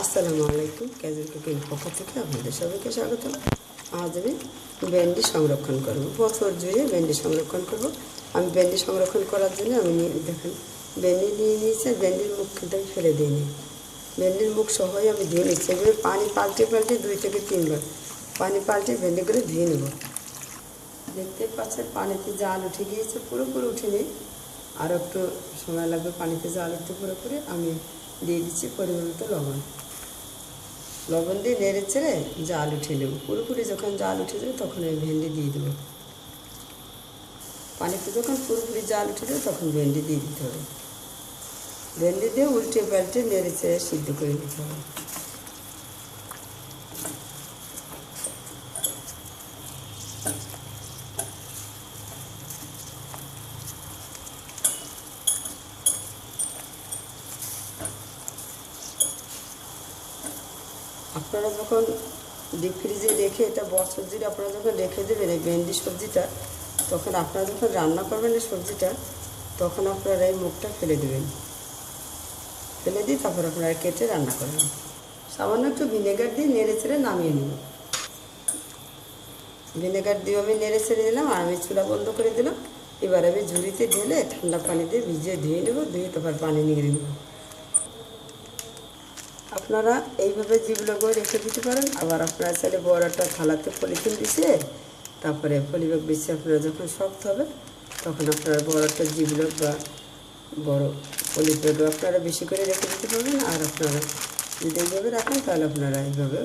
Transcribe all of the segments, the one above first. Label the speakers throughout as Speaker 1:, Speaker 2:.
Speaker 1: আসসালামু আলাইকুম। Casual cooking পক্ষ থেকে আপনাদের সবাইকে স্বাগত আজ আমি ভেন্ডি সংরক্ষণ করব। বছর জুড়ে ভেন্ডি সংরক্ষণ করব। আমি ভেন্ডি সংরক্ষণ করার জন্য আমি দেখেন, ভেন্ডি নিয়ে নিয়েছি, ভেন্ডির মুখ কিন্তু আমি ফেলে দিইনি। ভেন্ডির মুখ সহই আমি ধুয়ে নিচ্ছি। এভাবে পানি পাল্টে পাল্টে দুই থেকে তিনবার পানি পাল্টে ভেন্ডি করে ধুয়ে নেব। দেখতে পাচ্ছেন, পানিতে জাল উঠে গিয়েছে, পুরোপুরি উঠেনি আর একটু সময় লাগবে পানিতে জাল উঠতে পুরোপুরি। আমি দিয়ে দিচ্ছি পরিমাণ মতো লবণ। লবণ দিয়ে নেড়ে ছেড়ে জাল উঠে নেব। পুরোপুরি যখন জাল উঠে যাবে তখন আমি ভেন্ডি দিয়ে দেবো। পানিতে যখন পুরোপুরি জাল উঠে যাবে তখন ভেন্ডি দিয়ে দিতে হবে। ভেন্ডি দিয়ে উল্টে পাল্টে নেড়ে ছেড়ে সিদ্ধ করে দিতে হবে। আপনারা যখন ডিপ ফ্রিজে রেখে এটা বছর জুড়ে আপনারা যখন রেখে দেবেন, এই ভেন্ডি সবজিটা, তখন আপনারা যখন রান্না করবেন এই সবজিটা, তখন আপনারা এই মুখটা ফেলে দেবেন। ফেলে দিয়ে তারপর আপনারা কেটে রান্না করবেন। সামান্য একটু ভিনেগার দিয়ে নেড়ে ছেড়ে নামিয়ে নেব। ভিনেগার দিয়ে আমি নেড়ে ছেড়ে দিলাম আর আমি চুলা বন্ধ করে দিলাম। এবার আমি ঝুড়িতে ঢেলে ঠান্ডা পানি দিয়ে ভিজিয়ে ধুয়ে নেব, ধুয়ে তারপর পানি নিয়ে নেব। আপনারা এইভাবে জিবলাগুলো রেখে দিতে পারেন। আবার আপনারা চাইলে বড় একটা থালাতে পলিথিন দিছে, তারপরে পলিব্যাগ বিছে আপনারা যখন শক্ত হবে, তখন আপনারা বড় একটা বা বড় পলিব্যাগও আপনারা বেশি করে রেখে দিতে পারবেন। আর আপনারা যদি এইভাবে রাখেন, তাহলে আপনারা এইভাবে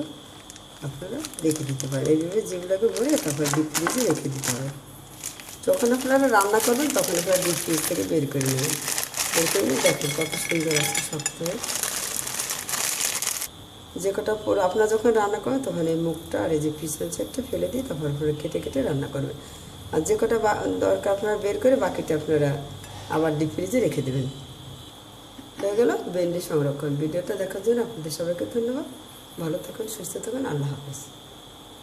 Speaker 1: আপনারা রেখে দিতে পারেন। এইভাবে জিবলাকে ভরে তারপরে ডিপ ফ্রিজে রেখে দিতে হবে। যখন আপনারা রান্না করবেন, তখন আপনারা ডিপ ফ্রিজ থেকে বের করে নেবেন। বের করে নিয়ে দেখেন কত সুন্দর আছে শক্ত হয়ে। যে কটা পুরো, আপনার যখন রান্না করেন তখন এই মুখটা আর এই যে পিছন সাইডটা ফেলে দিয়ে তখন পরে কেটে কেটে রান্না করবেন। আর যে কটা দরকার আপনারা বের করে বাকিটা আপনারা আবার ডিপ ফ্রিজে রেখে দেবেন। হয়ে গেল ভেন্ডি সংরক্ষণ। ভিডিওটা দেখার জন্য আপনাদের সবাইকে ধন্যবাদ। ভালো থাকুন, সুস্থ থাকুন। আল্লাহ হাফেজ।